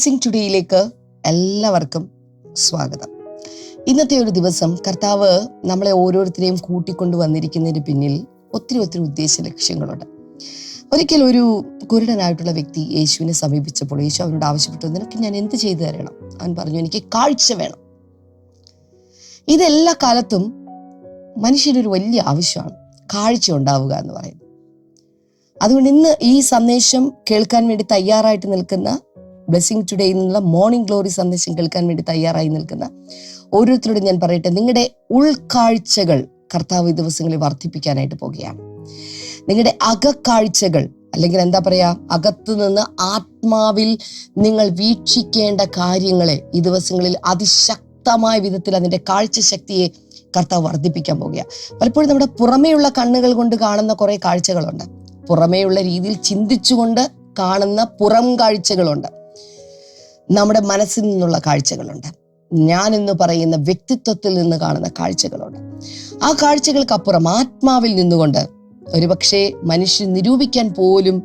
Blessing ടുഡേയിലേക്ക് എല്ലാവർക്കും സ്വാഗതം. ഇന്നത്തെ ഒരു ദിവസം കർത്താവ് നമ്മളെ ഓരോരുത്തരെയും കൂട്ടിക്കൊണ്ടു വന്നിരിക്കുന്നതിന് പിന്നിൽ ഒത്തിരി ഒത്തിരി ഉദ്ദേശ ലക്ഷ്യങ്ങളുണ്ട്. ഒരിക്കൽ ഒരു കുരുടനായിട്ടുള്ള വ്യക്തി യേശുവിനെ സമീപിച്ചപ്പോൾ യേശു അവനോട് ആവശ്യപ്പെട്ടു നിനക്ക് ഞാൻ എന്ത് ചെയ്തു തരണം? അവൻ പറഞ്ഞു എനിക്ക് കാഴ്ച വേണം. ഇതെല്ലാ കാലത്തും മനുഷ്യനൊരു വലിയ ആവശ്യമാണ് കാഴ്ച ഉണ്ടാവുക എന്ന് പറയുന്നത്. അതുകൊണ്ട് ഇന്ന് ഈ സന്ദേശം കേൾക്കാൻ വേണ്ടി തയ്യാറായിട്ട് നിൽക്കുന്ന ബ്ലെസ്സിങ് ടുഡേയിൽ എന്നുള്ള മോർണിംഗ് ഗ്ലോറി സന്ദേശം കേൾക്കാൻ വേണ്ടി തയ്യാറായി നിൽക്കുന്ന ഓരോരുത്തരോടും ഞാൻ പറയട്ടെ നിങ്ങളുടെ ഉൾക്കാഴ്ചകൾ കർത്താവ് ദിവസങ്ങളിൽ വർദ്ധിപ്പിക്കാനായിട്ട് പോകുകയാണ്. നിങ്ങളുടെ അകക്കാഴ്ചകൾ അല്ലെങ്കിൽ എന്താ പറയാ അകത്തു നിന്ന് ആത്മാവിൽ നിങ്ങൾ വീക്ഷിക്കേണ്ട കാര്യങ്ങളെ ഈ ദിവസങ്ങളിൽ അതിശക്തമായ വിധത്തിൽ അതിന്റെ കാഴ്ച ശക്തിയെ കർത്താവ് വർദ്ധിപ്പിക്കാൻ പോകുക പലപ്പോഴും നമ്മുടെ പുറമേയുള്ള കണ്ണുകൾ കൊണ്ട് കാണുന്ന കുറെ കാഴ്ചകളുണ്ട്. പുറമേയുള്ള രീതിയിൽ ചിന്തിച്ചുകൊണ്ട് കാണുന്ന പുറം കാഴ്ചകളുണ്ട്. നമ്മുടെ മനസ്സിൽ നിന്നുള്ള കാഴ്ചകളുണ്ട്. ഞാൻ എന്ന് പറയുന്ന വ്യക്തിത്വത്തിൽ നിന്ന് കാണുന്ന കാഴ്ചകളുണ്ട്. ആ കാഴ്ചകൾക്കപ്പുറം ആത്മാവിൽ നിന്നുകൊണ്ട് ഒരുപക്ഷെ മനുഷ്യൻ നിരൂപിക്കാൻ പോലും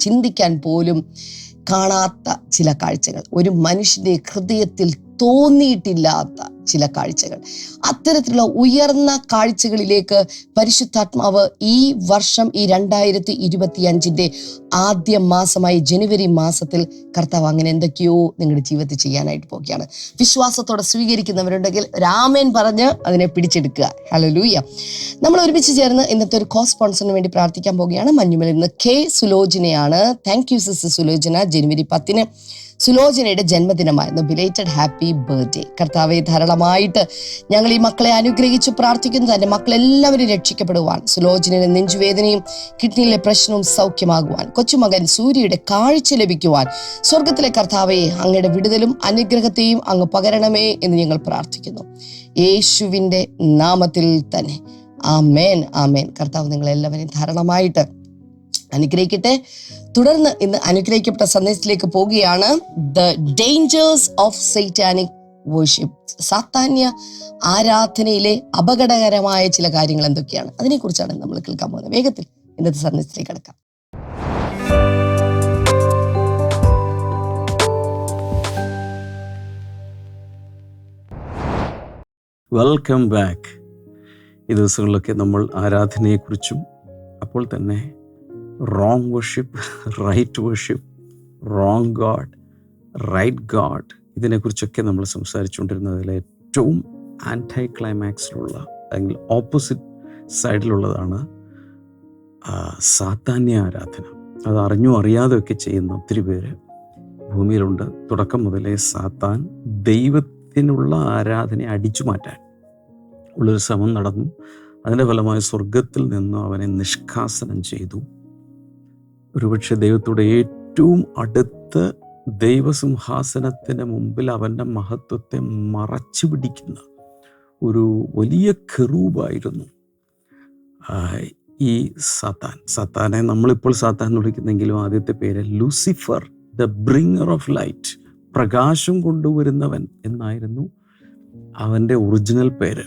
ചിന്തിക്കാൻ പോലും കാണാത്ത ചില കാഴ്ചകൾ. ഒരു മനുഷ്യന്റെ ഹൃദയത്തിൽ തോന്നിയിട്ടില്ലാത്ത ചില കാഴ്ചകൾ. അത്തരത്തിലുള്ള ഉയർന്ന കാഴ്ചകളിലേക്ക് പരിശുദ്ധാത്മാവ് ഈ വർഷം ഈ രണ്ടായിരത്തി ഇരുപത്തി അഞ്ചിന്റെ ആദ്യ മാസമായി ജനുവരി മാസത്തിൽ കർത്താവ് അങ്ങനെ എന്തൊക്കെയോ നിങ്ങളുടെ ജീവിതത്തിൽ ചെയ്യാനായിട്ട് പോവുകയാണ്. വിശ്വാസത്തോടെ സ്വീകരിക്കുന്നവരുണ്ടെങ്കിൽ രാമൻ പറഞ്ഞ് അതിനെ പിടിച്ചെടുക്കുക. ഹലോ ലൂയ നമ്മൾ ഒരുമിച്ച് ചേർന്ന് ഇന്നത്തെ ഒരു കോ സ്പോൺസറിന് വേണ്ടി പ്രാർത്ഥിക്കാൻ പോവുകയാണ്. മഞ്ഞുമലിൽ നിന്ന് K സുലോചനയാണ്. Thank you sister Sulochana. ജനുവരി പത്തിന് സുലോചനയുടെ ജന്മദിനമായിരുന്നു. ബിലേറ്റഡ് ഹാപ്പി ബർത്ത്ഡേ കർത്താവെ ധാരാളമായിട്ട് ഞങ്ങൾ ഈ മക്കളെ അനുഗ്രഹിച്ച് പ്രാർത്ഥിക്കുന്നു. തന്നെ മക്കളെല്ലാവരും രക്ഷിക്കപ്പെടുവാൻ സുലോചനയുടെ നെഞ്ചുവേദനയും കിഡ്നിയിലെ പ്രശ്നവും സൗഖ്യമാകുവാൻ കൊച്ചുമകൻ സൂര്യയുടെ കാഴ്ച ലഭിക്കുവാൻ സ്വർഗത്തിലെ കർത്താവെ അങ്ങയുടെ വിടുതലും അനുഗ്രഹത്തെയും അങ്ങ് പകരണമേ എന്ന് ഞങ്ങൾ പ്രാർത്ഥിക്കുന്നു. യേശുവിന്റെ നാമത്തിൽ തന്നെ. ആമേൻ ആമേൻ. കർത്താവ് നിങ്ങളെല്ലാവരെയും ധാരാളമായിട്ട് അനുഗ്രഹിക്കട്ടെ. തുടർന്ന് ഇന്ന് അനുഗ്രഹിക്കപ്പെട്ട സന്ദേശത്തിലേക്ക് പോവുകയാണ്. The dangers of satanic worship സാത്താന്യ ആരാധനയിലെ അപകടകരമായ ചില കാര്യങ്ങൾ എന്തൊക്കെയാണ്? അതിനെക്കുറിച്ചാണ് നമ്മൾ കേൾക്കാൻ പോകുന്നത്. വേഗത്തിൽ ഇന്നത്തെ സന്ദേശത്തിലേക്ക് കിടക്കാം. വെൽക്കം ബാക്ക് ഈ ദിവസങ്ങളിലൊക്കെ നമ്മൾ ആരാധനയെക്കുറിച്ചും അപ്പോൾ തന്നെ wrong worship right worship wrong god right god ഇതിനെക്കുറിച്ചൊക്കെ നമ്മൾ സംസാരിച്ചുകൊണ്ടിരുന്നതിൽ ഏറ്റവും ആന്റൈ ക്ലൈമാക്സിലുള്ള അല്ലെങ്കിൽ ഓപ്പോസിറ്റ് സൈഡിലുള്ളതാണ് സാധാന്യ ആരാധന. അത് അറിഞ്ഞോ അറിയാതെയൊക്കെ ചെയ്യുന്ന ഒത്തിരി പേര് ഭൂമിയിലുണ്ട്. തുടക്കം മുതലേ സാത്താൻ ദൈവത്തിനുള്ള ആരാധനയെ അടിച്ചു മാറ്റാൻ ഉള്ളൊരു ശ്രമം നടന്നു. അതിന്റെ ഫലമായി സ്വർഗത്തിൽ നിന്നും അവനെ നിഷ്കാസനം ചെയ്തു. ഒരുപക്ഷെ ദൈവത്തോട് ഏറ്റവും അടുത്ത് ദൈവസിംഹാസനത്തിന് മുമ്പിൽ അവന്റെ മഹത്വത്തെ മറച്ചു പിടിക്കുന്ന ഒരു വലിയ കെറൂബായിരുന്നു ഈ സത്താൻ. സത്താനെ നമ്മളിപ്പോൾ സത്താൻ എന്ന് വിളിക്കുന്നെങ്കിലും ആദ്യത്തെ പേര് Lucifer the bringer of light പ്രകാശം കൊണ്ടുവരുന്നവൻ എന്നായിരുന്നു അവന്റെ ഒറിജിനൽ പേര്.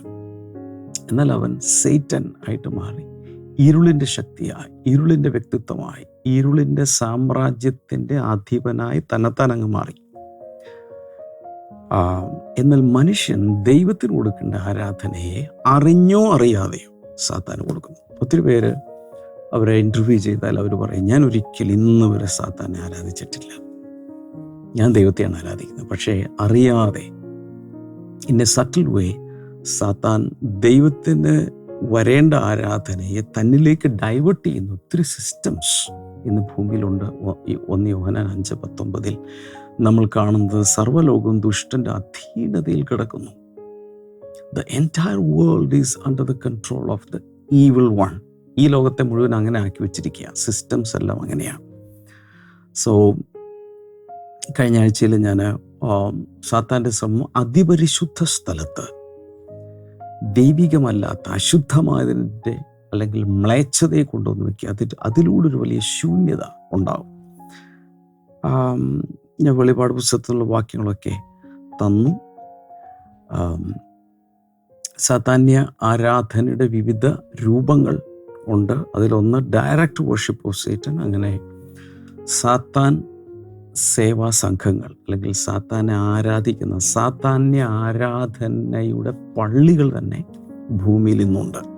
എന്നാൽ അവൻ സേറ്റൻ ആയിട്ട് മാറി. ഇരുളിന്റെ ശക്തിയായി ഇരുളിന്റെ വ്യക്തിത്വമായി. ഇരുളിന്റെ സാമ്രാജ്യത്തിന്റെ അധിപനായി തന്നെത്താൻ മാറി. എന്നാൽ മനുഷ്യൻ ദൈവത്തിന് കൊടുക്കേണ്ട ആരാധനയെ അറിഞ്ഞോ അറിയാതെയോ സാത്താന് കൊടുക്കുന്നു. ഒത്തിരി പേര് അവരെ ഇന്റർവ്യൂ ചെയ്താൽ അവർ പറയും ഞാൻ ഒരിക്കലും ഇന്ന് വരെ സാത്താനെ ആരാധിച്ചിട്ടില്ല. ഞാൻ ദൈവത്തെയാണ് ആരാധിക്കുന്നത്. പക്ഷേ അറിയാതെ ഇൻ സട്ടിൽ വേ സാത്താൻ ദൈവത്തിന് വരേണ്ട ആരാധനയെ തന്നിലേക്ക് ഡൈവേർട്ട് ചെയ്യുന്ന ഒത്തിരി സിസ്റ്റംസ് ഇന്ന് ഭൂമിയിലുണ്ട്. ഒന്ന് യോഹനാൻ അഞ്ച് പത്തൊമ്പതിൽ നമ്മൾ കാണുന്നത് സർവലോകവും ദുഷ്ടന്റെ അധീനതയിൽ കിടക്കുന്നു. The entire world is under the control of the evil one ഈ ലോകത്തെ മുഴുവൻ അങ്ങനെ ആക്കി വെച്ചിരിക്കുക സിസ്റ്റംസ് എല്ലാം അങ്ങനെയാണ് സോ കഴിഞ്ഞ ആഴ്ചയിൽ ഞാൻ സാത്താന്റെ ശ്രമം അതിപരിശുദ്ധ സ്ഥലത്ത് ദൈവികമല്ലാത്ത അശുദ്ധമായതിന്റെ അല്ലെങ്കിൽ മ്ലേച്ഛതയെ കൊണ്ടുവന്ന് വെക്കുക. അതിൽ അതിലൂടെ ഒരു വലിയ ശൂന്യത ഉണ്ടാവും. ഞാൻ വെളിപാട് പുസ്തകത്തിലുള്ള വാക്യങ്ങളൊക്കെ തന്നു. സാധാന്യ ആരാധനയുടെ വിവിധ രൂപങ്ങൾ ഉണ്ട്. അതിലൊന്ന് ഡയറക്റ്റ് വർഷിപ്പ് ഓഫ് സേറ്റൻ അങ്ങനെ സാത്താൻ സേവാ സംഘങ്ങൾ അല്ലെങ്കിൽ സാത്താനെ ആരാധിക്കുന്ന സാത്താന്യ ആരാധനയുടെ പള്ളികൾ തന്നെ ഭൂമിയിൽ ഇന്നുണ്ട്.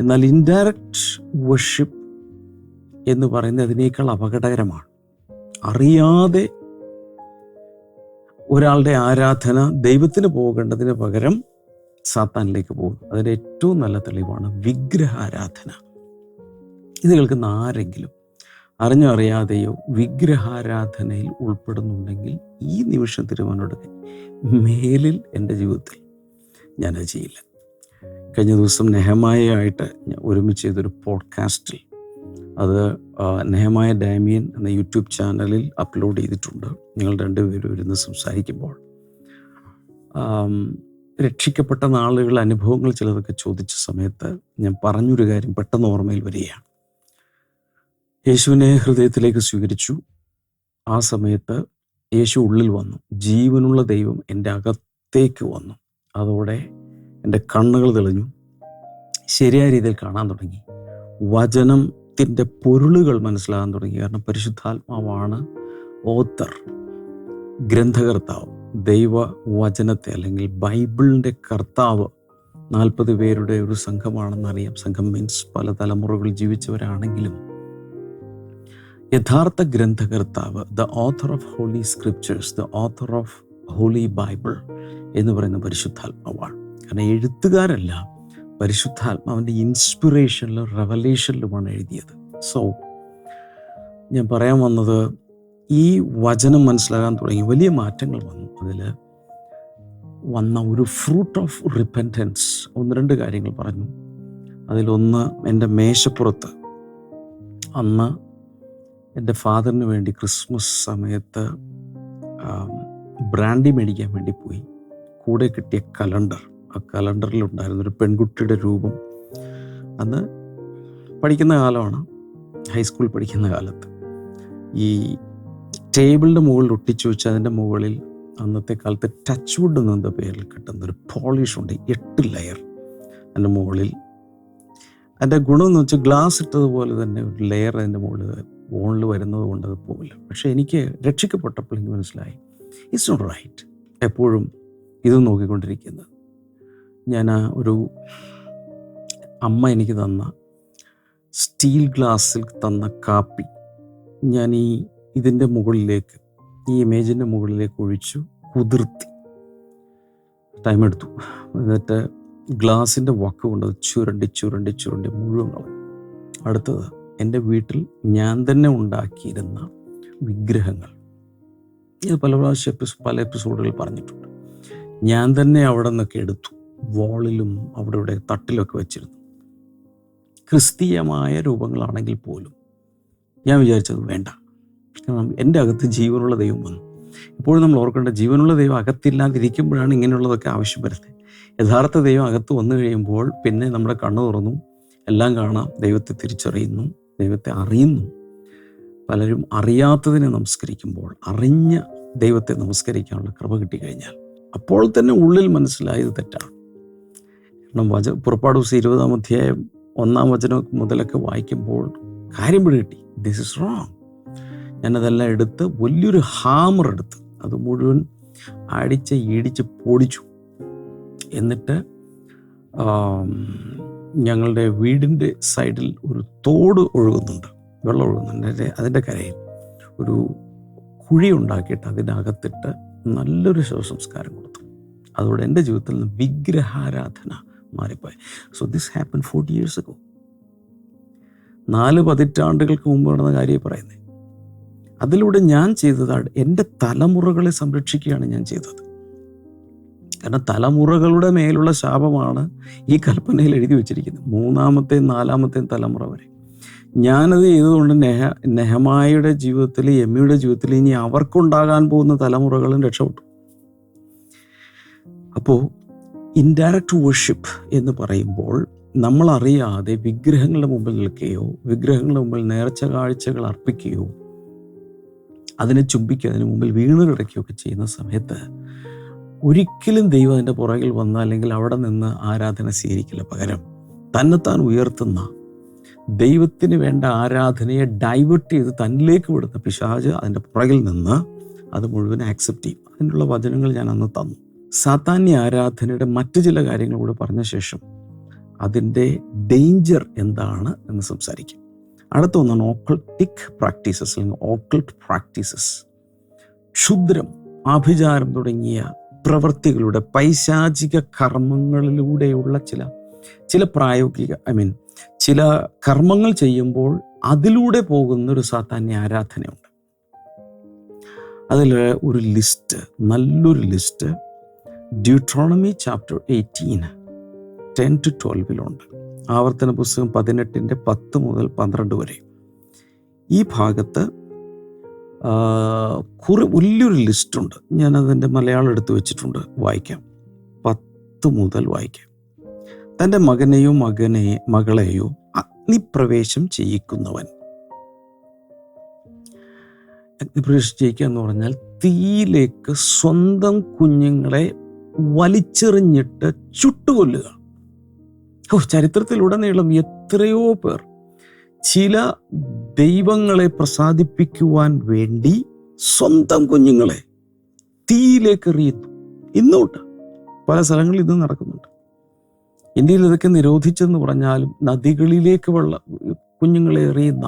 എന്നാൽ ഇൻഡയറക്റ്റ് വർഷിപ്പ് എന്ന് പറയുന്നത് അതിനേക്കാൾ അപകടകരമാണ്. അറിയാതെ ഒരാളുടെ ആരാധന ദൈവത്തിന് പോകേണ്ടതിന് പകരം സാത്താനിലേക്ക് പോകും അതിന്റെ ഏറ്റവും നല്ല തെളിവാണ് വിഗ്രഹാരാധന ഇത് കേൾക്കുന്ന ആരെങ്കിലും അറിഞ്ഞോ അറിയാതെയോ വിഗ്രഹാരാധനയിൽ ഉൾപ്പെടുന്നുണ്ടെങ്കിൽ ഈ നിമിഷം തിരുവനോട് മേലിൽ എന്റെ ജീവിതത്തിൽ ഞാനത് ചെയ്യില്ല. കഴിഞ്ഞ ദിവസം നെഹമായയായിട്ട് ഒരുമിച്ച് ചെയ്തൊരു പോഡ്കാസ്റ്റിൽ അത് നെഹമായ ഡാമിയൻ എന്ന യൂട്യൂബ് ചാനലിൽ അപ്ലോഡ് ചെയ്തിട്ടുണ്ട്. ഞങ്ങൾ രണ്ടുപേരും ഇരുന്ന് സംസാരിക്കുമ്പോൾ. രക്ഷിക്കപ്പെട്ട നാളുകൾ അനുഭവങ്ങൾ ചിലതൊക്കെ ചോദിച്ച സമയത്ത് ഞാൻ പറഞ്ഞൊരു കാര്യം പെട്ടെന്ന് ഓർമ്മയിൽ വരികയാണ്. യേശുവിനെ ഹൃദയത്തിലേക്ക് സ്വീകരിച്ചു. ആ സമയത്ത് യേശു ഉള്ളിൽ വന്നു. ജീവനുള്ള ദൈവം എന്റെ അകത്തേക്ക് വന്നു. അതോടെ എന്റെ കണ്ണുകൾ തെളിഞ്ഞു. ശരിയായ രീതിയിൽ കാണാൻ തുടങ്ങി. വചനത്തിന്റെ പൊരുളുകൾ മനസ്സിലാകാൻ തുടങ്ങി. കാരണം പരിശുദ്ധാത്മാവാണ് ഓത്തർ ഗ്രന്ഥകർത്താവ് ദൈവ വചനത്തെ അല്ലെങ്കിൽ ബൈബിളിന്റെ കർത്താവ്. നാൽപ്പത് പേരുടെ ഒരു സംഘമാണെന്നറിയാം സംഘം മീൻസ് പല തലമുറകൾ ജീവിച്ചവരാണെങ്കിലും. യഥാർത്ഥ ഗ്രന്ഥകർത്താവ് the author of holy scriptures the author of holy Bible എന്ന് പറയുന്ന പരിശുദ്ധാത്മാവാണ്. കാരണം എഴുത്തുകാരല്ല പരിശുദ്ധാത്മാവിന്റെ ഇൻസ്പിറേഷനിലും റെവലേഷനിലുമാണ് എഴുതിയത്. സോ ഞാൻ പറയാൻ വന്നത് ഈ വചനം മനസ്സിലാകാൻ തുടങ്ങി വലിയ മാറ്റങ്ങൾ വന്നു. അതിൽ വന്ന ഒരു ഫ്രൂട്ട് ഓഫ് റിപ്പന്റൻസ് ഒന്ന് രണ്ട് കാര്യങ്ങൾ പറഞ്ഞു. അതിലൊന്ന് എന്റെ മേശപ്പുറത്ത് അന്ന് എന്റെ ഫാദറിന് വേണ്ടി ക്രിസ്മസ് സമയത്ത് ബ്രാൻഡി മേടിക്കാൻ വേണ്ടി പോയി. കൂടെ കിട്ടിയ കലണ്ടർ. ആ കലണ്ടറിലുണ്ടായിരുന്ന ഒരു പെൺകുട്ടിയുടെ രൂപം അന്ന് പഠിക്കുന്ന കാലമാണ് ഹൈസ്കൂൾ പഠിക്കുന്ന കാലത്ത്. ഈ ടേബിളിന്റെ മുകളിൽ ഒട്ടിച്ചു വെച്ച് അതിന്റെ മുകളിൽ അന്നത്തെ കാലത്ത് ടച്ച് വുഡ് എന്ന പേരിൽ കിട്ടുന്ന ഒരു പോളിഷ് ഉണ്ട് എട്ട് ലെയർ അതിന്റെ മുകളിൽ അതിന്റെ ഗുണം എന്ന് വെച്ചാൽ ഗ്ലാസ് ഇട്ടതുപോലെ തന്നെ ഒരു ലെയർ അതിന്റെ മുകളിൽ ഫോണിൽ വരുന്നത് കൊണ്ട് അത് പോകില്ല പക്ഷേ എനിക്ക് രക്ഷിക്കപ്പെട്ടപ്പോൾ എനിക്ക് മനസ്സിലായി ഇറ്റ്സ് നോട്ട് റൈറ്റ് എപ്പോഴും ഇത് നോക്കിക്കൊണ്ടിരിക്കുന്നത്. ഞാൻ ആ ഒരു അമ്മ എനിക്ക് തന്ന സ്റ്റീൽ ഗ്ലാസ്സിൽ തന്ന കാപ്പി ഞാൻ ഈ ഇതിന്റെ മുകളിലേക്ക് ഈ ഇമേജിന്റെ മുകളിലേക്ക് ഒഴിച്ചു കുതിർത്തി. ടൈം എടുത്തു. എന്നിട്ട് ഗ്ലാസിന്റെ വക്ക് കൊണ്ട് ചുരണ്ടി ചുരണ്ടി ചുരണ്ടി മുഴുവൻ കളഞ്ഞു. അടുത്തത് എന്റെ വീട്ടിൽ ഞാൻ തന്നെ ഉണ്ടാക്കിയിരുന്ന വിഗ്രഹങ്ങൾ. ഇത് പല പ്രാവശ്യം എപ്പിസോ പല എപ്പിസോഡുകൾ പറഞ്ഞിട്ടുണ്ട്. ഞാൻ തന്നെ അവിടെ നിന്നൊക്കെ എടുത്തു. വാളിലും അവിടെ ഇവിടെ തട്ടിലൊക്കെ വെച്ചിരുന്നു. ക്രിസ്തീയമായ രൂപങ്ങളാണെങ്കിൽ പോലും ഞാൻ വിചാരിച്ചത് വേണ്ട. കാരണം എന്റെ അകത്ത് ജീവനുള്ള ദൈവം വന്നു. ഇപ്പോഴും നമ്മൾ ഓർക്കേണ്ട ജീവനുള്ള ദൈവം അകത്തില്ലാതിരിക്കുമ്പോഴാണ് ഇങ്ങനെയുള്ളതൊക്കെ ആവശ്യം വരുന്നത്. യഥാർത്ഥ ദൈവം അകത്ത് വന്നു കഴിയുമ്പോൾ പിന്നെ നമ്മുടെ കണ്ണു തുറന്നു എല്ലാം കാണാം ദൈവത്തെ തിരിച്ചറിയുന്നു ദൈവത്തെ അറിയുന്നു. പലരും അറിയാത്തതിനെ നമസ്കരിക്കുമ്പോൾ അറിഞ്ഞ ദൈവത്തെ നമസ്കരിക്കാനുള്ള കൃപ കിട്ടിക്കഴിഞ്ഞാൽ അപ്പോൾ തന്നെ ഉള്ളിൽ മനസ്സിലായത് തെറ്റാണ്. വച പുറപ്പാട് ദിവസം ഇരുപതാം അധ്യായം ഒന്നാം വചനം മുതലൊക്കെ വായിക്കുമ്പോൾ കാര്യം പിടികിട്ടി ദിസ് ഇസ് റോങ് ഞാനതെല്ലാം എടുത്ത് വലിയൊരു ഹാമർ എടുത്ത് അത് മുഴുവൻ അടിച്ച് ഇടിച്ച് പൊടിച്ചു. എന്നിട്ട് ഞങ്ങളുടെ വീടിന്റെ സൈഡിൽ ഒരു തോട് ഒഴുകുന്നുണ്ട്. വെള്ളം ഒഴുകുന്നുണ്ട്. അതിന്റെ അതിന്റെ കരയിൽ ഒരു കുഴി ഉണ്ടാക്കിയിട്ട് അതിനകത്തിട്ട് നല്ലൊരു ശവസംസ്കാരം കൊടുത്തു. അതോടെ എന്റെ ജീവിതത്തിൽ നിന്ന് വിഗ്രഹാരാധന മാറിപ്പോയി so this happen forty years ago നാല് പതിറ്റാണ്ടുകൾക്ക് മുമ്പ് നടന്ന കാര്യം പറയുന്നത് അതിലൂടെ ഞാൻ ചെയ്തതാണ് എന്റെ തലമുറകളെ സംരക്ഷിക്കുകയാണ് ഞാൻ ചെയ്തത്. കാരണം തലമുറകളുടെ മേലുള്ള ശാപമാണ് ഈ കൽപ്പനയിൽ എഴുതി വെച്ചിരിക്കുന്നത്. മൂന്നാമത്തെയും നാലാമത്തെയും തലമുറ വരെ. ഞാനത് ചെയ്തതുകൊണ്ട് നെഹ നെഹമായുടെ ജീവിതത്തിൽ എമ്മിയുടെ ജീവിതത്തിൽ ഇനി അവർക്കുണ്ടാകാൻ പോകുന്ന തലമുറകളും രക്ഷപ്പെട്ടു. അപ്പോൾ ഇൻഡയറക്റ്റ് വർഷിപ്പ് എന്ന് പറയുമ്പോൾ നമ്മൾ അറിയാതെ വിഗ്രഹങ്ങളുടെ മുമ്പിൽ നിൽക്കുകയോ വിഗ്രഹങ്ങളുടെ മുമ്പിൽ നേർച്ച കാഴ്ചകൾ അർപ്പിക്കുകയോ അതിനെ ചുംബിക്കുക അതിന് മുമ്പിൽ വീണ് കിടക്കുകയൊക്കെ ചെയ്യുന്ന സമയത്ത് ഒരിക്കലും ദൈവം അതിന്റെ പുറകിൽ വന്ന അല്ലെങ്കിൽ അവിടെ നിന്ന് ആരാധന സ്വീകരിക്കില്ല. പകരം തന്നെത്താൻ ഉയർത്തുന്ന ദൈവത്തിന് വേണ്ട ആരാധനയെ ഡൈവേർട്ട് ചെയ്ത് തന്നിലേക്ക് വിടുന്ന പിശാജ് അതിന്റെ പുറകിൽ നിന്ന് അത് മുഴുവൻ ആക്സെപ്റ്റ് ചെയ്യും. അതിനുള്ള വചനങ്ങൾ ഞാൻ അന്ന് തന്നു. സാത്താന്യ ആരാധനയുടെ മറ്റു ചില കാര്യങ്ങൾ കൂടെ പറഞ്ഞ ശേഷം അതിന്റെ ഡേഞ്ചർ എന്താണ് എന്ന് സംസാരിക്കും. അടുത്ത ഒന്നാണ് ഓക്കൾട്ടിക് പ്രാക്ടീസസ് അല്ലെങ്കിൽ ഓക്കൾട്ട് പ്രാക്ടീസസ് ക്ഷുദ്രം ആഭിചാരം തുടങ്ങിയ പ്രവൃത്തികളുടെ പൈശാചിക കർമ്മങ്ങളിലൂടെയുള്ള ചില ചില പ്രായോഗിക ഐ മീൻ ചില കർമ്മങ്ങൾ ചെയ്യുമ്പോൾ അതിലൂടെ പോകുന്ന ഒരു സാത്താന്യ ആരാധനയുണ്ട്. അതിൽ ഒരു ലിസ്റ്റ് നല്ലൊരു list Deuteronomy chapter eighteen ten to ട്വൽവിലുണ്ട് ആവർത്തന പുസ്തകം പതിനെട്ടിന്റെ പത്ത് മുതൽ പന്ത്രണ്ട് വരെ. ഈ ഭാഗത്ത് കുറെ വലിയൊരു ലിസ്റ്റുണ്ട് ഞാനതിന്റെ മലയാളം എടുത്തു വെച്ചിട്ടുണ്ട് വായിക്കാം. പത്ത് മുതൽ വായിക്കാം. തന്റെ മകനെയോ മകനെ മകളെയോ അഗ്നിപ്രവേശം ചെയ്യിക്കുന്നവൻ. അഗ്നിപ്രവേശം ചെയ്യിക്കുക എന്ന് പറഞ്ഞാൽ തീയിലേക്ക് സ്വന്തം കുഞ്ഞുങ്ങളെ വലിച്ചെറിഞ്ഞിട്ട് ചുട്ടുകൊല്ലുക. ഓ ചരിത്രത്തിലുടനീളം എത്രയോ പേർ ചില ദൈവങ്ങളെ പ്രസാദിപ്പിക്കുവാൻ വേണ്ടി സ്വന്തം കുഞ്ഞുങ്ങളെ തീയിലേക്ക് എറിയുന്നു ഇന്നോട്ട് പല സ്ഥലങ്ങളിൽ ഇത് നടക്കുന്നുണ്ട്. ഇന്ത്യയിൽ ഇതൊക്കെ നിരോധിച്ചെന്ന് പറഞ്ഞാലും നദികളിലേക്ക് വെള്ള കുഞ്ഞുങ്ങളെ എറിയുന്ന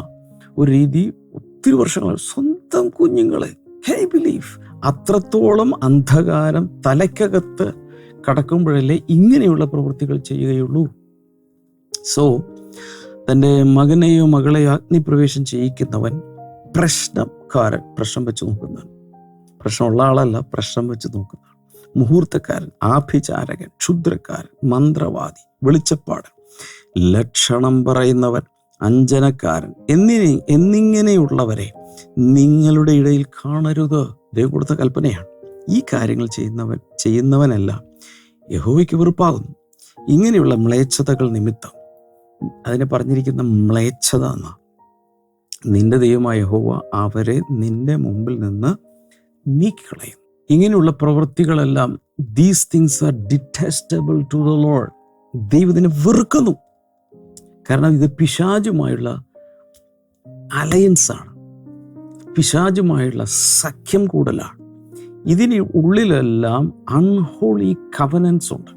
ഒരു രീതി ഒത്തിരി വർഷങ്ങൾ സ്വന്തം കുഞ്ഞുങ്ങളെ ഹേ ബിലീഫ് അത്രത്തോളം അന്ധകാരം തലയ്ക്കകത്ത് കടക്കുമ്പോഴല്ലേ ഇങ്ങനെയുള്ള പ്രവൃത്തികൾ ചെയ്യുകയുള്ളൂ. സോ തന്റെ മകനെയോ മകളെയോ അഗ്നിപ്രവേശം ചെയ്യിക്കുന്നവൻ പ്രശ്നക്കാരൻ പ്രശ്നം വെച്ച് നോക്കുന്നവൻ. പ്രശ്നമുള്ള ആളല്ല പ്രശ്നം വെച്ച് നോക്കുന്നതാണ് മുഹൂർത്തക്കാരൻ ആഭിചാരകൻ ക്ഷുദ്രക്കാരൻ മന്ത്രവാദി വെളിച്ചപ്പാടൻ ലക്ഷണം പറയുന്നവൻ അഞ്ജനക്കാരൻ എന്നിനെ എന്നിങ്ങനെയുള്ളവരെ നിങ്ങളുടെ ഇടയിൽ കാണരുത്. ദൈവം കൊടുത്ത കൽപ്പനയാണ്. ഈ കാര്യങ്ങൾ ചെയ്യുന്നവൻ ചെയ്യുന്നവനല്ല. യഹോവയ്ക്ക് വെറുപ്പാകുന്നു. ഇങ്ങനെയുള്ള മ്ലേച്ഛതകൾ നിമിത്തം. അതിനെ പറഞ്ഞിരിക്കുന്ന മ്ലേച്ഛത എന്ന? നിന്റെ ദൈവമായ യഹോവ അവരെ നിന്റെ മുമ്പിൽ നിന്ന് നീക്കിക്കളയും. ഇങ്ങനെയുള്ള പ്രവൃത്തികളെല്ലാം these things are detestable to the Lord ദൈവത്തിനെ വെറുക്കുന്നു. കാരണം ഇത് പിശാചുമായുള്ള അലയൻസാണ് പിശാചുമായുള്ള സഖ്യം കൂടലാണ് ഇതിന് ഉള്ളിലെല്ലാം അൺഹോളി കവനൻസ് ഉണ്ട്.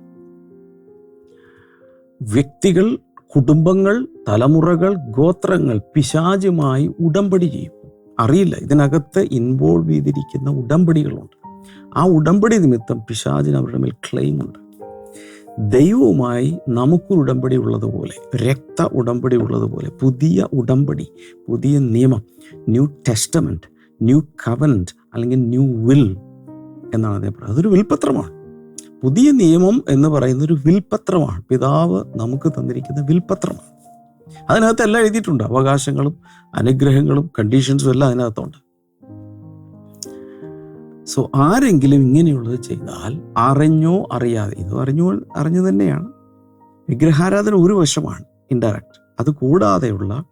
വ്യക്തികൾ കുടുംബങ്ങൾ തലമുറകൾ ഗോത്രങ്ങൾ പിശാചുമായി ഉടമ്പടി ചെയ്യും. അറിയില്ല ഇതിനകത്ത് ഇൻവോൾവ് ചെയ്തിരിക്കുന്ന ഉടമ്പടികളുണ്ട്. ആ ഉടമ്പടി നിമിത്തം പിശാചിന് അവരുടെ മേൽ ക്ലെയിം ഉണ്ട്. ദൈവവുമായി നമുക്ക് ഉടമ്പടി ഉള്ളതുപോലെ രക്ത ഉടമ്പടി ഉള്ളതുപോലെ പുതിയ ഉടമ്പടി പുതിയ നിയമം ന്യൂ ടെസ്റ്റമെന്റ് ന്യൂ കവന്റ് അല്ലെങ്കിൽ ന്യൂ വിൽ എന്നാണ് അതേ പറയുന്നത്. അതൊരു വിൽപത്രമാണ്. പുതിയ നിയമം എന്ന് പറയുന്ന ഒരു വിൽപത്രമാണ്. പിതാവ് നമുക്ക് തന്നിരിക്കുന്ന വിൽപത്രമാണ്. അതിനകത്ത് എല്ലാം എഴുതിയിട്ടുണ്ട്. അവകാശങ്ങളും അനുഗ്രഹങ്ങളും കണ്ടീഷൻസും എല്ലാം അതിനകത്തുണ്ട്. സോ ആരെങ്കിലും ഇങ്ങനെയുള്ളത് ചെയ്താൽ അറിഞ്ഞോ അറിയാതെ ഇത് അറിഞ്ഞോ അറിഞ്ഞു തന്നെയാണ്. വിഗ്രഹാരാധന ഒരു വശമാണ് ഇൻഡയറക്റ്റ് അത് കൂടാതെയുള്ള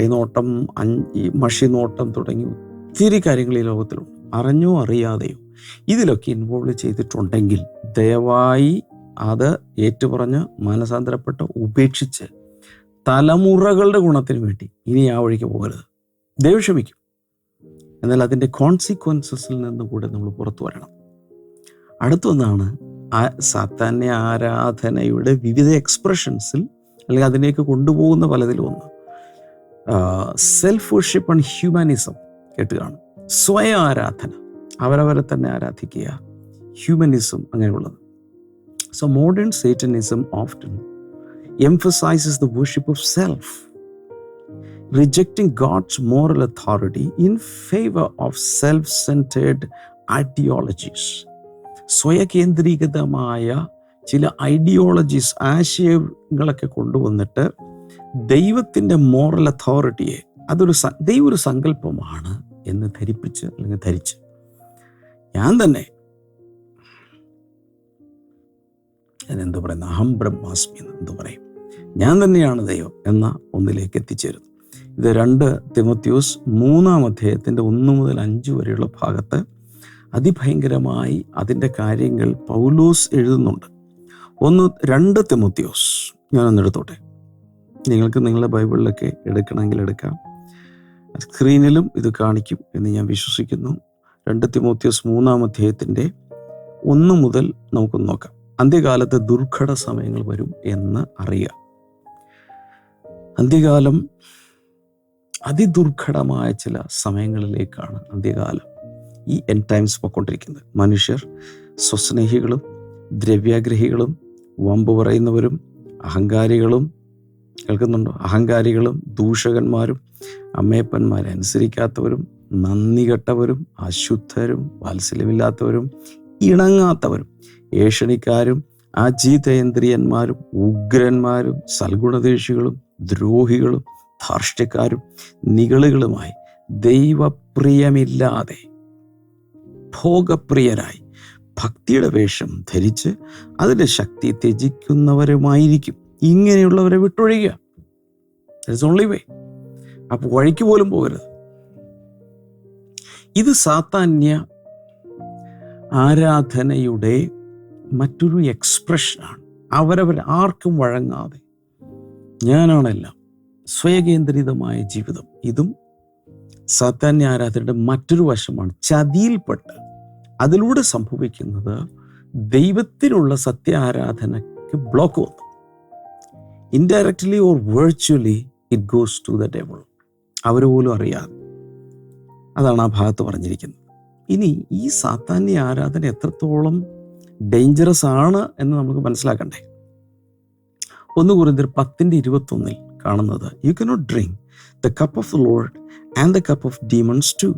കൈനോട്ടം അഞ്ച് മഷി മഷിനോട്ടം തുടങ്ങി ഒത്തിരി കാര്യങ്ങൾ ഈ ലോകത്തിലുണ്ട്. അറിഞ്ഞോ അറിയാതെയോ ഇതിലൊക്കെ ഇൻവോൾവ് ചെയ്തിട്ടുണ്ടെങ്കിൽ ദയവായി അത് ഏറ്റുപറഞ്ഞ് മാനസാന്തരപ്പെട്ട് ഉപേക്ഷിച്ച് തലമുറകളുടെ ഗുണത്തിന് വേണ്ടി ഇനി ആ വഴിക്ക് പോകരുത്. ദൈവം ക്ഷമിക്കും. എന്നാൽ അതിന്റെ കോൺസിക്വൻസസിൽ നിന്ന് കൂടെ നമ്മൾ പുറത്തു വരണം. അടുത്തൊന്നാണ് ആ സാത്താന്യ ആരാധനയുടെ വിവിധ എക്സ്പ്രഷൻസിൽ അല്ലെങ്കിൽ അതിനേക്ക് കൊണ്ടുപോകുന്ന പലതിലും ഒന്ന്. സെൽഫ് വർഷിപ്പ് ആൻഡ് ഹ്യൂമാനിസം കേട്ട് കാണും സ്വയ ആരാധന. അവരവരെ തന്നെ ആരാധിക്കുക. ഹ്യൂമനിസം അങ്ങനെയുള്ളത്. So modern Satanism often emphasises the worship of self rejecting God's moral authority in favour of self centred ideologies സ്വയകേന്ദ്രീകൃതമായ ചില ഐഡിയോളജീസ് ആശയങ്ങളൊക്കെ കൊണ്ടുവന്നിട്ട് ദൈവത്തിന്റെ മോറൽ അതോറിറ്റിയെ അതൊരു ദൈവം ഒരു സങ്കല്പമാണ് എന്ന് ധരിപ്പിച്ച് അല്ലെങ്കിൽ ധരിച്ച്. ഞാൻ തന്നെ ഞാൻ എന്തു പറയുന്ന? അഹം ബ്രഹ്മാസ്മി എന്ന് പറയും? ഞാൻ തന്നെയാണ് ദൈവം എന്ന ഒന്നിലേക്ക് എത്തിച്ചേരുന്നു ഇത് രണ്ട് തിമത്യൂസ് മൂന്നാം അധ്യായത്തിന്റെ ഒന്ന് മുതൽ അഞ്ച് വരെയുള്ള ഭാഗത്ത് അതിഭയങ്കരമായി അതിന്റെ കാര്യങ്ങൾ പൗലോസ് എഴുതുന്നുണ്ട്. ഒന്ന് രണ്ട് തിമത്യോസ്. ഞാനൊന്ന് എടുത്തോട്ടെ. നിങ്ങൾക്ക് നിങ്ങളുടെ ബൈബിളിലൊക്കെ എടുക്കണമെങ്കിൽ എടുക്കാം. സ്ക്രീനിലും ഇത് കാണിക്കും എന്ന് ഞാൻ വിശ്വസിക്കുന്നു. രണ്ട് തിമോത്യോസ് മൂന്നാം അധ്യായത്തിന്റെ ഒന്ന് മുതൽ നമുക്ക് നോക്കാം. അന്ത്യകാലത്ത് ദുർഘട സമയങ്ങൾ വരും എന്ന് അറിയാം. അന്ത്യകാലം അതിദുർഘടമായ ചില സമയങ്ങളിലേക്കാണ് അന്ത്യകാലം ഈ എൻ ടൈംസ് പോയിക്കൊണ്ടിരിക്കുന്നത്. മനുഷ്യർ സ്വസ്നേഹികളും ദ്രവ്യാഗ്രഹികളും വമ്പ് പറയുന്നവരും അഹങ്കാരികളും കേൾക്കുന്നുണ്ടോ? അഹങ്കാരികളും ദൂഷകന്മാരും അമ്മയപ്പന്മാരെ അനുസരിക്കാത്തവരും നന്ദി കെട്ടവരും അശുദ്ധരും വാത്സല്യമില്ലാത്തവരും ഇണങ്ങാത്തവരും ഏഷണിക്കാരും അജീതേന്ദ്രിയന്മാരും ഉഗ്രന്മാരും സൽഗുണദേശികളും ദ്രോഹികളും ധാർഷ്ട്യക്കാരും നികളുകളുമായി ദൈവപ്രിയമില്ലാതെ ഭോഗപ്രിയരായി ഭക്തിയുടെ വേഷം ധരിച്ച് അതിന്റെ ശക്തി ത്യജിക്കുന്നവരുമായിരിക്കും. ഇങ്ങനെയുള്ളവരെ വിട്ടൊഴിയുക. ഓൺലി വേ അപ്പോൾ വഴിക്ക് പോലും പോകരുത്. ഇത് സാത്താന്യ ആരാധനയുടെ മറ്റൊരു എക്സ്പ്രഷനാണ് അവരവർ ആർക്കും വഴങ്ങാതെ. ഞാനാണെല്ലാം സ്വയകേന്ദ്രിതമായ ജീവിതം. ഇതും സാത്താന്യ ആരാധനയുടെ മറ്റൊരു വശമാണ്. ചതിയിൽപ്പെട്ട് അതിലൂടെ സംഭവിക്കുന്നത് ദൈവത്തിലുള്ള സത്യ ആരാധനയ്ക്ക് ബ്ലോക്ക് വന്നു. Indirectly or virtually it goes to the devil അവർ പോലും അറിയാതെ. അതാണ് ആ ഭാഗത്ത് പറഞ്ഞിരിക്കുന്നത്. ഇനി ഈ സാത്താന്യ ആരാധന എത്രത്തോളം ഡേഞ്ചറസ് ആണ് എന്ന് നമുക്ക് മനസ്സിലാക്കണ്ടേ? ഒന്ന് കുറിന്തർ പത്തിന്റെ ഇരുപത്തൊന്നിൽ കാണുന്നത്. You cannot drink the cup of the Lord and the cup of demons too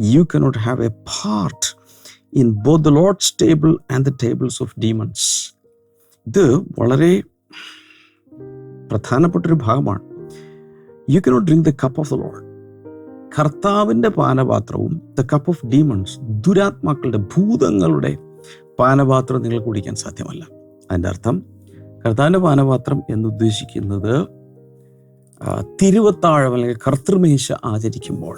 you cannot have a part in both the Lord's table and the tables of demons ഇത് വളരെ പ്രധാനപ്പെട്ടൊരു ഭാഗമാണ്. You cannot drink the cup of the Lord കർത്താവിന്റെ പാനപാത്രവും the cup of demons ദുരാത്മാക്കളുടെ ഭൂതങ്ങളുടെ പാനപാത്രം നിങ്ങൾ കുടിക്കാൻ സാധ്യമല്ല. അതിന്റെ അർത്ഥം കർത്താവിന്റെ പാനപാത്രം എന്നുദ്ദേശിക്കുന്നത് തിരുവത്താഴം അല്ലെങ്കിൽ കർത്തൃമേശ ആചരിക്കുമ്പോൾ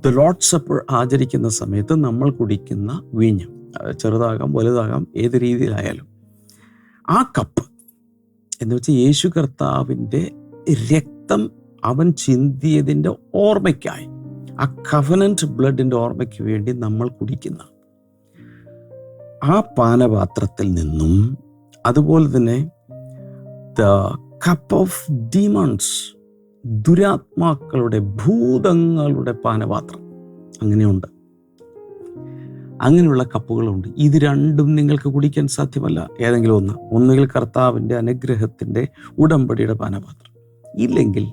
ദ ലോഡ് സപ്പർ ആചരിക്കുന്ന സമയത്ത് നമ്മൾ കുടിക്കുന്ന വീഞ്ഞ് ചെറുതാകാം വലുതാകാം ഏത് രീതിയിലായാലും ആ കപ്പ് എന്ന് വെച്ചാൽ യേശു കർത്താവിന്റെ രക്തം അവൻ ചിന്തിയതിന്റെ ഓർമ്മയ്ക്കായി ആ കവനന്റ് ബ്ലഡിന്റെ ഓർമ്മയ്ക്ക് വേണ്ടി നമ്മൾ കുടിക്കുന്ന ആ പാനപാത്രത്തിൽ നിന്നും അതുപോലെ തന്നെ ദ കപ്പ് ഓഫ് ഡീമൺസ് ദുരാത്മാക്കളുടെ ഭൂതങ്ങളുടെ പാനപാത്രം. അങ്ങനെയുണ്ട്. അങ്ങനെയുള്ള കപ്പുകളുണ്ട്. ഇത് രണ്ടും നിങ്ങൾക്ക് കുടിക്കാൻ സാധ്യമല്ല. ഏതെങ്കിലും ഒന്ന്. ഒന്നുകിൽ കർത്താവിന്റെ അനുഗ്രഹത്തിന്റെ ഉടമ്പടിയുടെ പാനപാത്രം. ഇല്ലെങ്കിൽ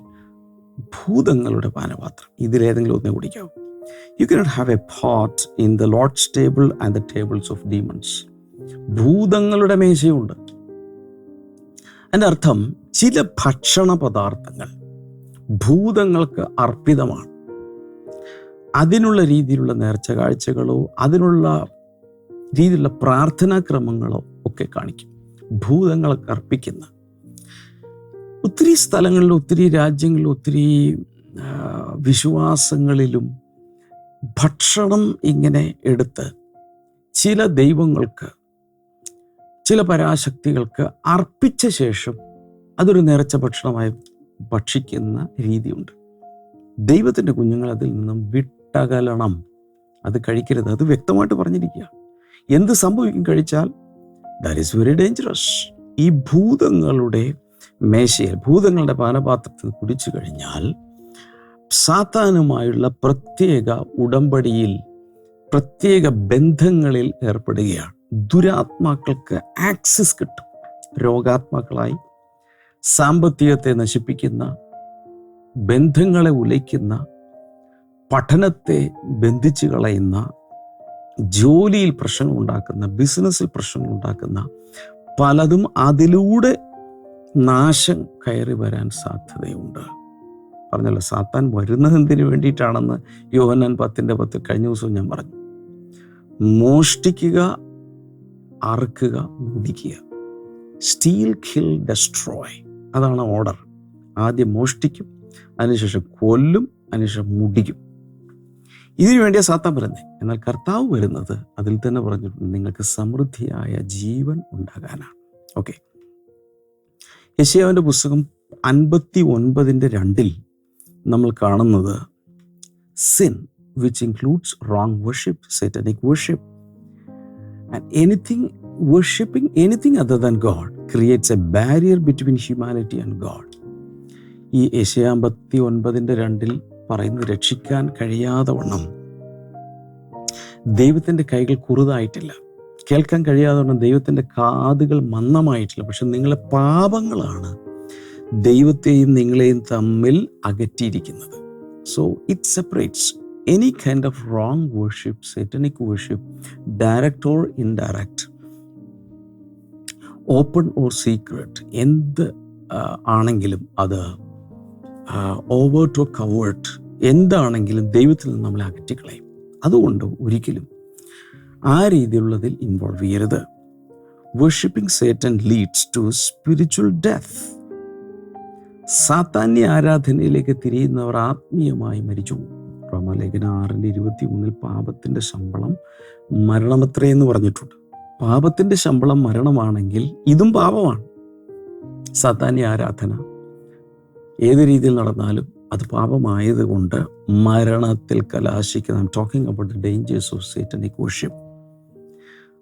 ഭൂതങ്ങളുടെ പാനപാത്രം. ഇതിലേതെങ്കിലും ഒന്നേ കുടിക്കാവൂ. You cannot have a part in the Lord's table and the tables of demons ഭൂതങ്ങളുടെ മേശയുണ്ട്. അതിന്റെ അർത്ഥം ചില ഭക്ഷണ പദാർത്ഥങ്ങൾ ഭൂതങ്ങൾക്ക് അർപ്പിതമാണ്. അതിനുള്ള രീതിയിലുള്ള നേർച്ച കാഴ്ചകളോ അതിനുള്ള രീതിയിലുള്ള പ്രാർത്ഥനാക്രമങ്ങളോ ഒക്കെ കാണിക്കും. ഭൂതങ്ങൾക്ക് അർപ്പിക്കുന്ന. ഒത്തിരി സ്ഥലങ്ങളിൽ ഒത്തിരി രാജ്യങ്ങളിൽ ഒത്തിരി വിശ്വാസങ്ങളിലും ഭക്ഷണം ഇങ്ങനെ എടുത്ത് ചില ദൈവങ്ങൾക്ക് ചില പരാശക്തികൾക്ക് അർപ്പിച്ച ശേഷം അതൊരു നേർച്ച ഭക്ഷണമായി ഭക്ഷിക്കുന്ന രീതിയുണ്ട്. ദൈവത്തിന്റെ കുഞ്ഞുങ്ങൾ അതിൽ നിന്നും വിട്ടകലണം. അത് കഴിക്കരുത്. അത് വ്യക്തമായിട്ട് പറഞ്ഞിരിക്കുക എന്ത് സംഭവിക്കും കഴിച്ചാൽ? ദാറ്റ് ഈസ് വെരി ഡേഞ്ചറസ് ഈ ഭൂതങ്ങളുടെ മേശയിൽ ഭൂതങ്ങളുടെ പാനപാത്രത്തിൽ കുടിച്ചു കഴിഞ്ഞാൽ സാത്താനുമായുള്ള പ്രത്യേക ഉടമ്പടിയിൽ പ്രത്യേക ബന്ധങ്ങളിൽ ഏർപ്പെടുകയാണ്. ദുരാത്മാക്കൾക്ക് ആക്സസ് കിട്ടും. രോഗാത്മാക്കളായി സാമ്പത്തികത്തെ നശിപ്പിക്കുന്ന ബന്ധങ്ങളെ ഉലയ്ക്കുന്ന പഠനത്തെ ബന്ധിച്ചു കളയുന്ന ജോലിയിൽ പ്രശ്നം ഉണ്ടാക്കുന്ന ബിസിനസ്സിൽ പ്രശ്നം ഉണ്ടാക്കുന്ന പലതും അതിലൂടെ നാശം കയറി വരാൻ സാധ്യതയുണ്ട്. പറഞ്ഞല്ലോ സാത്താൻ വരുന്നത് എന്തിനു വേണ്ടിയിട്ടാണെന്ന് യോഹന്നാൻ പത്തിന്റെ പത്ത് കഴിഞ്ഞ ദിവസവും ഞാൻ പറഞ്ഞു. മോഷ്ടിക്കുക അറുക്കുക മുടിക്കുക സ്റ്റീൽ കിൽ ഡെസ്ട്രോയ്. അതാണ് ഓർഡർ. ആദ്യം മോഷ്ടിക്കും അതിനുശേഷം കൊല്ലും അതിനുശേഷം മുടിക്കും. ഇതിനു വേണ്ടിയാ സാത്താൻ വരുന്നത് എന്നാൽ കർത്താവ് വരുന്നത് അതിൽ തന്നെ പറഞ്ഞിട്ടുണ്ട് നിങ്ങൾക്ക് സമൃദ്ധിയായ ജീവൻ ഉണ്ടാകാനാണ്. ഓക്കെ. യശയാവിന്റെ പുസ്തകം അൻപത്തി ഒൻപതിന്റെ രണ്ടിൽ നമ്മൾ കാണുന്നത് sin which includes wrong worship satanic worship and anything worshipping anything other than God creates a barrier between humanity and God ഈ യശയാമ്പത്തി ഒൻപതിന്റെ രണ്ടിൽ പറയുന്നത് രക്ഷിക്കാൻ കഴിയാതെ വണ്ണം ദൈവത്തിന്റെ കൈകൾ കുറുതായിട്ടില്ല. കേൾക്കാൻ കഴിയാതെ വണ്ണം ദൈവത്തിന്റെ കാതുകൾ മന്ദമായിട്ടില്ല. പക്ഷെ നിങ്ങളെ പാപങ്ങളാണ് ദൈവത്തെയും നിങ്ങളെയും തമ്മിൽ അകറ്റിയിരിക്കുന്നത്. So it separates any kind of wrong worship satanic worship direct or indirect open or secret എന്ത് ആണെങ്കിലും അത് ഓവർ ടു കവേർട്ട് എന്താണെങ്കിലും ദൈവത്തിൽ നിന്ന് നമ്മളെ അകറ്റിക്കളയും. അതുകൊണ്ട് ഒരിക്കലും ആ രീതിയിലുള്ളതിൽ ഇൻവോൾവ് ചെയ്യരുത്. Worshipping Satan leads to spiritual death സാത്താന്യ ആരാധനയിലേക്ക് തിരിയുന്നവർ ആത്മീയമായി മരിച്ചു. റോമാലേഖന ആറിന്റെ ഇരുപത്തി മൂന്നിൽ പാപത്തിന്റെ ശമ്പളം മരണമത്രയെന്ന് പറഞ്ഞിട്ടുണ്ട്. പാപത്തിന്റെ ശമ്പളം മരണമാണെങ്കിൽ ഇതും പാപമാണ്. സാത്താന്യ ആരാധന. ഏത് രീതിയിൽ നടന്നാലും അത് പാപമായതുകൊണ്ട് മരണത്തിൽ കലാശിക്കുന്ന talking about the dangers of satanic worship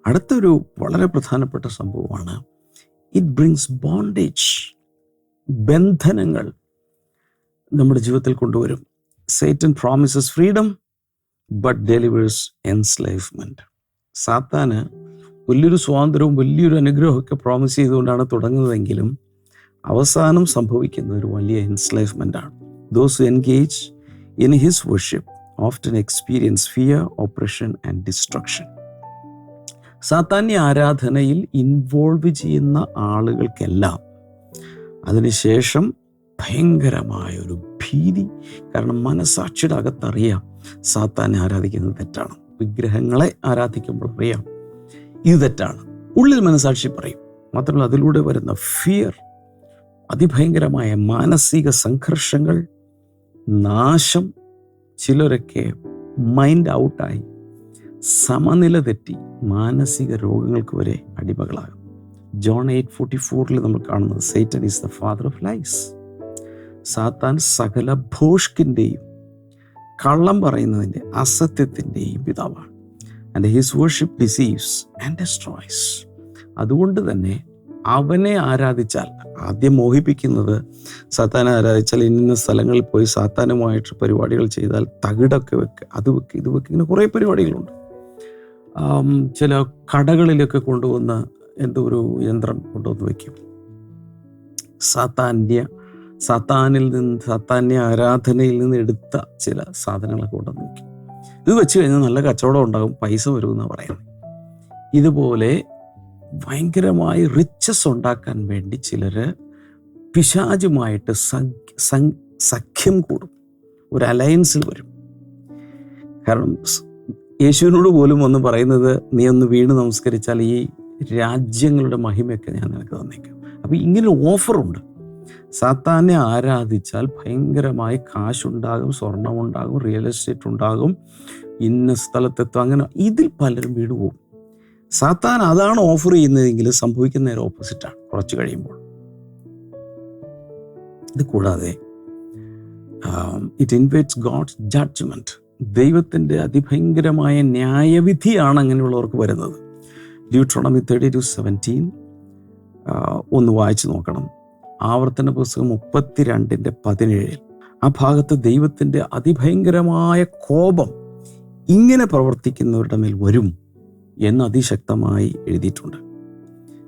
അടുത്തൊരു വളരെ പ്രധാനപ്പെട്ട സംഭവമാണ്. ഇറ്റ് ബ്രിങ്സ് ബോണ്ടേജ് ബന്ധനങ്ങൾ നമ്മുടെ ജീവിതത്തിൽ കൊണ്ടുവരും. Satan promises freedom but delivers enslavement സാത്താന് വലിയൊരു സ്വാതന്ത്ര്യവും വലിയൊരു അനുഗ്രഹമൊക്കെ പ്രോമിസ് ചെയ്തുകൊണ്ടാണ് തുടങ്ങുന്നതെങ്കിലും അവസാനം സംഭവിക്കുന്ന ഒരു വലിയ എൻസ്ലൈഫ്മെന്റ് ആണ്. Those engage in his worship often experience fear oppression and destruction സാത്താന്യ ആരാധനയിൽ ഇൻവോൾവ് ചെയ്യുന്ന ആളുകൾക്കെല്ലാം അതിനുശേഷം ഭയങ്കരമായ ഒരു ഭീതി കാരണം മനസാക്ഷിയുടെ അകത്തറിയാം സാത്താനെ ആരാധിക്കുന്നത് തെറ്റാണ്. വിഗ്രഹങ്ങളെ ആരാധിക്കുമ്പോൾ അറിയാം. ഇത് തെറ്റാണ്. ഉള്ളിൽ മനസാക്ഷി പറയും. മാത്രമല്ല അതിലൂടെ വരുന്ന ഫിയർ അതിഭയങ്കരമായ മാനസിക സംഘർഷങ്ങൾ നാശം ചിലരൊക്കെ മൈൻഡ് ഔട്ടായി സമനില തെറ്റി മാനസിക രോഗങ്ങൾക്ക് വരെ അടിമകളാകും. ജോൺ എയ്റ്റ് ഫോർട്ടി ഫോറിൽ നമ്മൾ കാണുന്നത് Satan is the father of lies സാത്താൻ സകല ഭോഷ്കിന്റെയും കള്ളം പറയുന്നതിന്റെ അസത്യത്തിന്റെയും പിതാവാണ്. And his worship deceives and destroys അതുകൊണ്ട് തന്നെ അവനെ ആരാധിച്ചാൽ ആദ്യം മോഹിപ്പിക്കുന്നത് സാത്താനെ ആരാധിച്ചാൽ ഇന്ന സ്ഥലങ്ങളിൽ പോയി സാത്താനുമായിട്ട് പരിപാടികൾ ചെയ്താൽ തകിടൊക്കെ വെക്കുക അത് വെക്കുക ഇത് വെക്കുക ഇങ്ങനെ കുറേ പരിപാടികളുണ്ട്. ചില കടകളിലൊക്കെ കൊണ്ടുവന്ന് എന്തോ ഒരു യന്ത്രം കൊണ്ടുവന്ന് വയ്ക്കും സാത്താന്യ സാത്താനിൽ നിന്ന് സാത്താന്യ ആരാധനയിൽ നിന്ന് എടുത്ത ചില സാധനങ്ങളൊക്കെ കൊണ്ടുവന്ന് വയ്ക്കും ഇത് വെച്ച് കഴിഞ്ഞാൽ നല്ല കച്ചവടം ഉണ്ടാകും പൈസ വരും എന്നാണ് പറയുന്നത്. ഇതുപോലെ ഭയങ്കരമായി റിച്ചസ് ഉണ്ടാക്കാൻ വേണ്ടി ചിലർ പിശാചുമായിട്ട് സഖ്- സഖ്- സഖ്യം കൂടും. ഒരു അലയൻസിൽ വരും. കാരണം യേശുവിനോട് പോലും ഒന്ന് പറയുന്നത് നീ ഒന്ന് വീണ് നമസ്കരിച്ചാൽ ഈ രാജ്യങ്ങളുടെ മഹിമയൊക്കെ ഞാൻ നിനക്ക് തന്നേക്കാം. അപ്പം ഇങ്ങനെ ഓഫറുണ്ട് സാത്താനെ ആരാധിച്ചാൽ ഭയങ്കരമായി കാശുണ്ടാകും സ്വർണമുണ്ടാകും റിയൽ എസ്റ്റേറ്റ് ഉണ്ടാകും ഇന്ന സ്ഥലത്തെത്തും അങ്ങനെ ഇതിൽ പലരും വീണ് സാത്താൻ അതാണ് ഓഫർ ചെയ്യുന്നതെങ്കിൽ സംഭവിക്കുന്ന നേരെ ഓപ്പോസിറ്റാണ് കുറച്ച് കഴിയുമ്പോൾ. ഇത് കൂടാതെ ഇറ്റ് ഇൻവൈറ്റ്സ് ഗോഡ്സ് ജഡ്ജ്മെന്റ് ദൈവത്തിന്റെ അതിഭയങ്കരമായ ന്യായവിധിയാണ് അങ്ങനെയുള്ളവർക്ക് വരുന്നത്. ഡ്യൂട്രോണമി തേർട്ടി ടു സെവന്റീൻ ഒന്ന് വായിച്ചു നോക്കണം. ആവർത്തന പുസ്തകം മുപ്പത്തിരണ്ടിന്റെ പതിനേഴിൽ. ആ ഭാഗത്ത് ദൈവത്തിന്റെ അതിഭയങ്കരമായ കോപം ഇങ്ങനെ പ്രവർത്തിക്കുന്നവരുടെ മേൽ വരും എന്ന് അതിശക്തമായി എഴുതിയിട്ടുണ്ട്.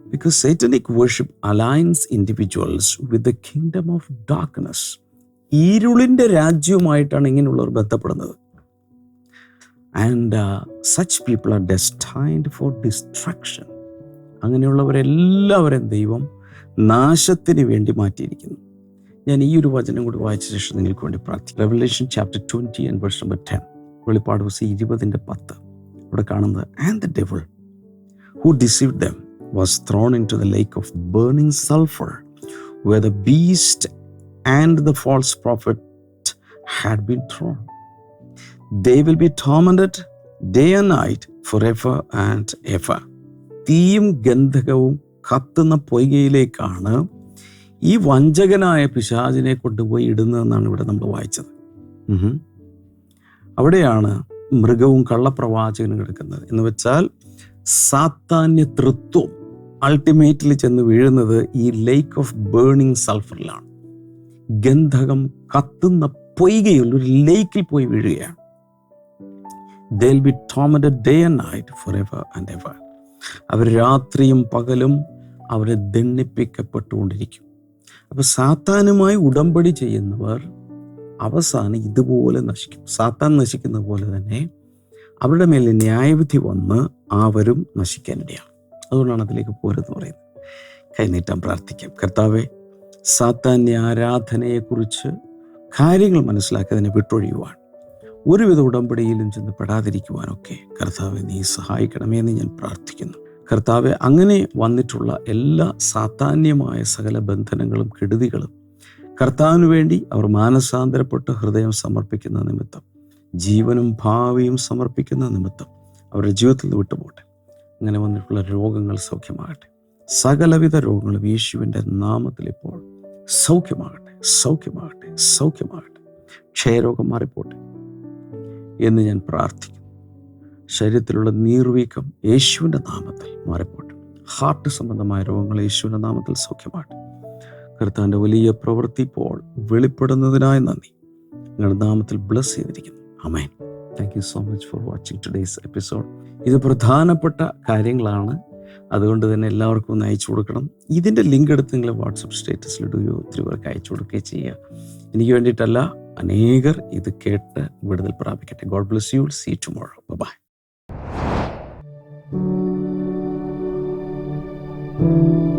Because satanic worship alliance individuals with the kingdom of darkness ഇരുളിന്റെ രാജ്യവുമായിട്ടാണ് ഇങ്ങനെയുള്ളവർ ബന്ധപ്പെടുന്നത്. And such people are destined for destruction അങ്ങനെയുള്ളവരെല്ലാവരും ദൈവം നാശത്തിന് വേണ്ടി മാറ്റിയിരിക്കുന്നു ഞാൻ ഈ ഒരു വചനം കൂടി വായിച്ച ശേഷം നിങ്ങൾക്ക് വേണ്ടി പ്രാർത്ഥിക്കും revelation chapter twenty and verse number ten വെളിപ്പാട് ദിവസം ഇരുപതിന്റെ പത്ത് ഇവിടെ കാണുന്നത് and the devil who deceive them was thrown into the lake of burning sulphur where the beast and the false prophet had been thrown. They will be tormented day and night forever and ever. തീയും ഗന്ധകവും കത്തുന്ന പൊയ്കയിലേക്കാണ് ഈ വഞ്ചകനായ പിശാചിനെ കൊണ്ടുപോയി ഇടുന്നതെന്നാണ് ഇവിടെ നമ്മൾ വായിച്ചത്. അവിടെയാണ് മൃഗവും കള്ളപ്രവാചകനും കിടക്കുന്നത്. എന്ന് വെച്ചാൽ സാത്താന്യ തൃത്വം അൾട്ടിമേറ്റ്ലി ചെന്ന് വീഴുന്നത് ഈ ലേക്ക് ഓഫ് ബേണിംഗ് സൾഫറിലാണ് ഗന്ധകം കത്തുന്ന പൊയ്കയിൽ ഒരു ലേക്കിൽ പോയി വീഴുകയാണ്. Be day and night for ever and ever അവർ രാത്രിയും പകലും അവരെ ദണ്ണിപ്പിക്കപ്പെട്ടുകൊണ്ടിരിക്കും അപ്പൊ സാത്താനുമായി ഉടമ്പടി ചെയ്യുന്നവർ അവസാനം ഇതുപോലെ നശിക്കും. സാത്താൻ നശിക്കുന്ന പോലെ തന്നെ അവരുടെ മേലെ ന്യായവിധി വന്ന് അവരും നശിക്കാനിടയാണ്. അതുകൊണ്ടാണ് അതിലേക്ക് പോരെന്ന് പറയുന്നത്. കൈനീട്ടാൻ പ്രാർത്ഥിക്കാം. കർത്താവെ സാത്താന്യ ആരാധനയെക്കുറിച്ച് കാര്യങ്ങൾ മനസ്സിലാക്കി അതിനെ വിട്ടൊഴിയുവാൻ ഒരുവിധ ഉടമ്പടിയിലും ചെന്ന് പെടാതിരിക്കുവാനൊക്കെ കർത്താവെ നീ സഹായിക്കണമേ എന്ന് ഞാൻ പ്രാർത്ഥിക്കുന്നു. കർത്താവെ അങ്ങനെ വന്നിട്ടുള്ള എല്ലാ സാധാന്യമായ സകല ബന്ധനങ്ങളും കെടുതികളും കർത്താവിന് വേണ്ടി അവർ മാനസാന്തരപ്പെട്ട് ഹൃദയം സമർപ്പിക്കുന്ന നിമിത്തം ജീവനും ഭാവിയും സമർപ്പിക്കുന്ന നിമിത്തം അവരുടെ ജീവിതത്തിൽ നിന്ന് വിട്ടുപോട്ടെ. അങ്ങനെ വന്നിട്ടുള്ള രോഗങ്ങൾ സൗഖ്യമാകട്ടെ. സകലവിധ രോഗങ്ങളും യേശുവിന്റെ നാമത്തിൽ ഇപ്പോൾ സൗഖ്യമാകട്ടെ സൗഖ്യമാകട്ടെ സൗഖ്യമാകട്ടെ. ക്ഷയരോഗം മാറിപ്പോട്ടെ എന്ന് ഞാൻ പ്രാർത്ഥിക്കുന്നു. ശരീരത്തിലുള്ള നീർവീക്കം യേശുവിന്റെ നാമത്തിൽ മാറിപ്പോട്ടെ. ഹാർട്ട് സംബന്ധമായ രോഗങ്ങൾ യേശുവിന്റെ നാമത്തിൽ സൗഖ്യമാട്ടെ കർത്താന്റെ വലിയ പ്രവൃത്തി ഇപ്പോൾ വെളിപ്പെടുന്നതിനായി നന്ദി. നിങ്ങളുടെ നാമത്തിൽ ബ്ലസ് ചെയ്തിരിക്കുന്നു. Amen thank you so much for watching today's episode ഇത് പ്രധാനപ്പെട്ട കാര്യങ്ങളാണ്. അതുകൊണ്ട് തന്നെ എല്ലാവർക്കും ഒന്ന് അയച്ചു കൊടുക്കണം. ഇതിന്റെ ലിങ്ക് എടുത്ത് നിങ്ങൾ വാട്സപ്പ് സ്റ്റേറ്റസിലിടുകയോ ഒത്തിരി പേർക്ക് അയച്ചു കൊടുക്കുകയോ ചെയ്യുക. എനിക്ക് വേണ്ടിയിട്ടല്ല അനേകർ ഇത് കേട്ട് വിടുതൽ പ്രാപിക്കട്ടെ. God bless you see tomorrow bye thank you